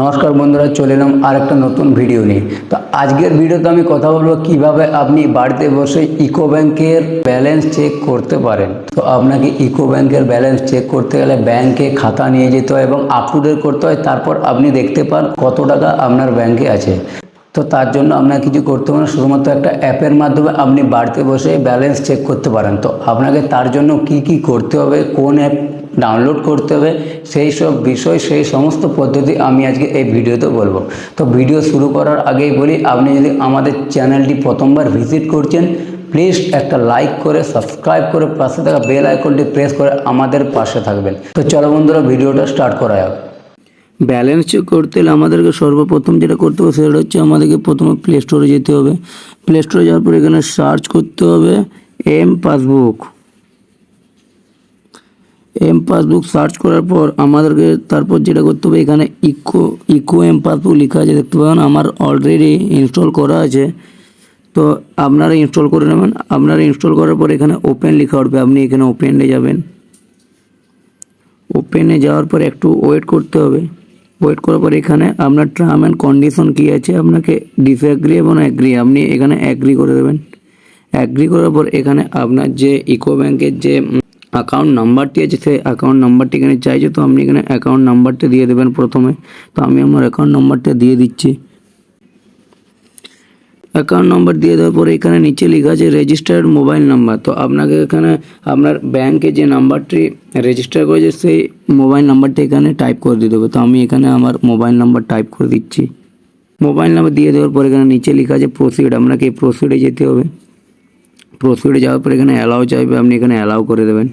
নমস্কার বন্ধুরা, চলে এলাম আর একটা নতুন ভিডিও নিয়ে। তো আজকের ভিডিওতে আমি কথা বলব কীভাবে আপনি বাড়িতে বসে ইকো ব্যাংকের ব্যালেন্স চেক করতে পারেন। তো আপনাকে ইকো ব্যাংকের ব্যালেন্স চেক করতে গেলে ব্যাংকে খাতা নিয়ে যেতে হয় এবং আপ টু ডেট করতে হয়। তারপর আপনি দেখতে পান কত টাকা আপনার ব্যাংকে আছে। তো তার জন্য আপনাকে কিছু করতে হবে না, শুধুমাত্র একটা অ্যাপের মাধ্যমে আপনি বাড়িতে বসে ব্যালেন্স চেক করতে পারেন। তো আপনাকে তার জন্য কি কি করতে হবে, কোন অ্যাপ ডাউনলোড করতে হবে। সেই সব বিষয়, সেই সমস্ত পদ্ধতি আমি আজকে এই ভিডিওতে বলব। তো ভিডিও শুরু করার আগেই বলি, আপনি যদি আমাদের চ্যানেলটি প্রথমবার ভিজিট করছেন প্লিজ একটা লাইক করে সাবস্ক্রাইব করে, পাশে থাকা বেল আইকনটি প্রেস করে আমাদের পাশে থাকবেন। তো চলো বন্ধুরা, ভিডিওটা স্টার্ট করা যাক। ব্যালেন্স চেক করতে হলে আমাদেরকে সর্বপ্রথম যেটা করতে হবে, সেটা হচ্ছে আমাদেরকে প্রথমে প্লে স্টোরে যেতে হবে। প্লে স্টোরে যাওয়ার পর এখানে সার্চ করতে হবে M passbook M passbook search করার পর আমাদেরকে তারপর যেটা করতে হবে, এখানে ইকো ইকো এম পাসবুক লেখা আছে, দেখতে পাবেন আমার অলরেডি ইনস্টল করা আছে। তো আপনারা ইনস্টল করে নেবেন। আপনারা ইনস্টল করার পর এখানে ওপেন লেখা উঠবে। আপনি এখানে ওপেনে যাবেন। ওপেনে যাওয়ার পর একটু ওয়েট করতে হবে। ওয়েট করার পর এখানে আপনার টার্ম অ্যান্ড কন্ডিশন কী আছে, আপনাকে ডিসঅ্যাগ্রি এবং অ্যাগ্রি আপনি এখানে অ্যাগ্রি করে দেবেন। অ্যাগ্রি করার পর এখানে আপনার যে ইকো ব্যাংকের যে অ্যাকাউন্ট নাম্বারটি আছে, সেই অ্যাকাউন্ট নাম্বারটি এখানে চাইছে, তো আপনি এখানে অ্যাকাউন্ট নাম্বারটা দিয়ে দেবেন প্রথমে। তো আমি আমার অ্যাকাউন্ট নাম্বারটা দিয়ে দিচ্ছি। অ্যাকাউন্ট নম্বর দিয়ে দেওয়ার পরে এখানে নিচে লেখা আছে রেজিস্টার্ড মোবাইল নাম্বার তো আপনাকে এখানে আপনার ব্যাংকে যে নাম্বারটি রেজিস্টার করেছে, সেই মোবাইল নাম্বারটা এখানে টাইপ করে দিতে হবে তো আমি এখানে আমার মোবাইল নাম্বার টাইপ করে দিচ্ছি। মোবাইল নাম্বার দিয়ে দেওয়ার পর এখানে নিচে লেখা আছে প্রসিড আপনাকে এই প্রসিডে যেতে হবে। প্রসিডে যাওয়ার পর এখানে অ্যালাউ চাইবে, আপনি এখানে অ্যালাউ করে দেবেন।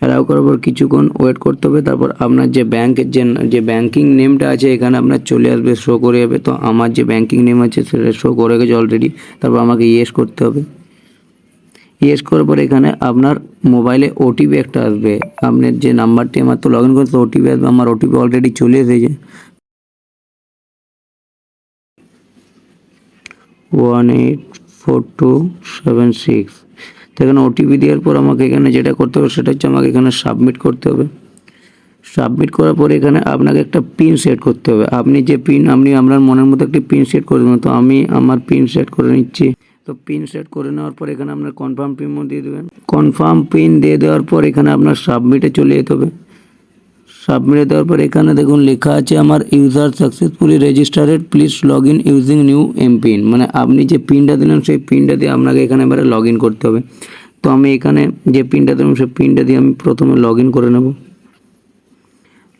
অ্যালাউ করার পর কিছুক্ষণ ওয়েট করতে হবে, তারপর আপনার যে ব্যাংকের যে যে ব্যাংকিং নেমটা আছে, এখানে আপনার চলে আসবে শো করে যাবে। তো আমার যে ব্যাংকিং নেম আছে, সেটা শো করে গেছে অলরেডি তারপর আমাকে ইয়েস করতে হবে। ইয়েস করার পর এখানে আপনার মোবাইলে ওটিপি একটা আসবে। আপনার যে নাম্বারটি আমার তো লগ ইন করতে ওটিপি আসবে, আমার ওটিপি অলরেডি চলে এসেছে। One eight four two seven six তো এখানে ওটিপি দেওয়ার পর আমাকে এখানে যেটা করতে হবে সেটা হচ্ছে আমাকে এখানে সাবমিট করতে হবে। সাবমিট করার পর এখানে আপনাকে একটা পিন সেট করতে হবে। আপনি যে পিন আপনি আপনার মনের মতো একটি পিন সেট করে দেবেন। তো আমি আমার পিন সেট করে নিচ্ছি। তো পিন সেট করে নেওয়ার পর এখানে আপনার কনফার্ম পিন দিয়ে দেবেন। কনফার্ম পিন দিয়ে দেওয়ার পর এখানে আপনার সাবমিটে চলে যেতে হবে। সাবমিটে দেওয়ার পর এখানে দেখুন লেখা আছে, আমার user successfully registered please log in using new M PIN মানে আপনি যে পিনটা দিলেন, সেই পিনটা দিয়ে আপনাকে এখানে এবারে লগ ইন করতে হবে। তো আমি এখানে যে পিনটা দিলাম, সেই পিনটা দিয়ে আমি প্রথমে লগ ইন করে নেব।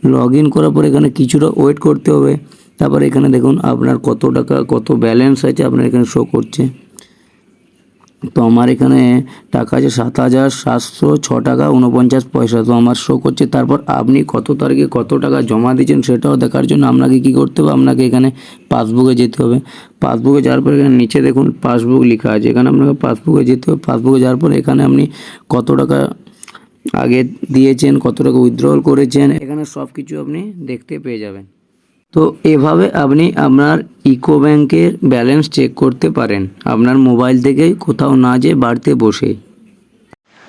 লগ ইন করার পর এখানে কিছুটা ওয়েট করতে হবে। তারপর এখানে দেখুন আপনার কত টাকা, কত ব্যালেন্স আছে আপনার এখানে শো করছে। তো আমার এখানে টাকা আছে সাত হাজার সাতশো ছ টাকা উনপঞ্চাশ পয়সা। তো আমার শো করছে, তারপর আপনি কত তারিখে কত টাকা জমা দিয়েছেন সেটাও দেখার জন্য আপনাকে কি করতে হবে? আপনাকে এখানে পাসবুকে যেতে হবে। পাসবুকে যাওয়ার পর এখানে নিচে দেখুন পাসবুক লেখা আছে। এখানে আপনাকে পাসবুকে যেতে হবে। পাসবুকে যাওয়ার পর এখানে আপনি কত টাকা আগে দিয়েছেন, কত টাকা উইথড্রল করেছেন, এখানে সব কিছু আপনি দেখতে পেয়ে যাবেন। তো এভাবে আপনি আপনার ইকো ব্যাংকের ব্যালেন্স চেক করতে পারেন। আপনার মোবাইল থেকে কোথাও না যেয়ে বাড়িতে বসে।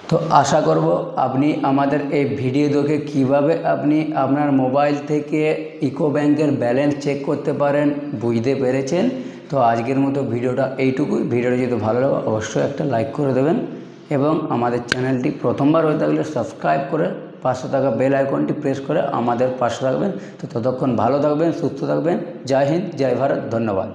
তো আশা করব আপনি আমাদের এই ভিডিও দেখে কীভাবে আপনি আপনার মোবাইল থেকে ইকো ব্যাংকের ব্যালেন্স চেক করতে পারেন বুঝতে পেরেছেন? তো আজকের মতো ভিডিওটা এইটুকুই। ভিডিওটা যদি ভালো লাগে অবশ্যই একটা লাইক করে দেবেন এবং আমাদের চ্যানেলটি প্রথমবার হয়ে থাকলে সাবস্ক্রাইব করে পাশে থাকা বেল আইকনটি প্রেস করে আমাদের পাশে থাকবেন। তো ততক্ষণ ভালো থাকবেন, সুস্থ থাকবেন। জয় হিন্দ, জয় ভারত, ধন্যবাদ।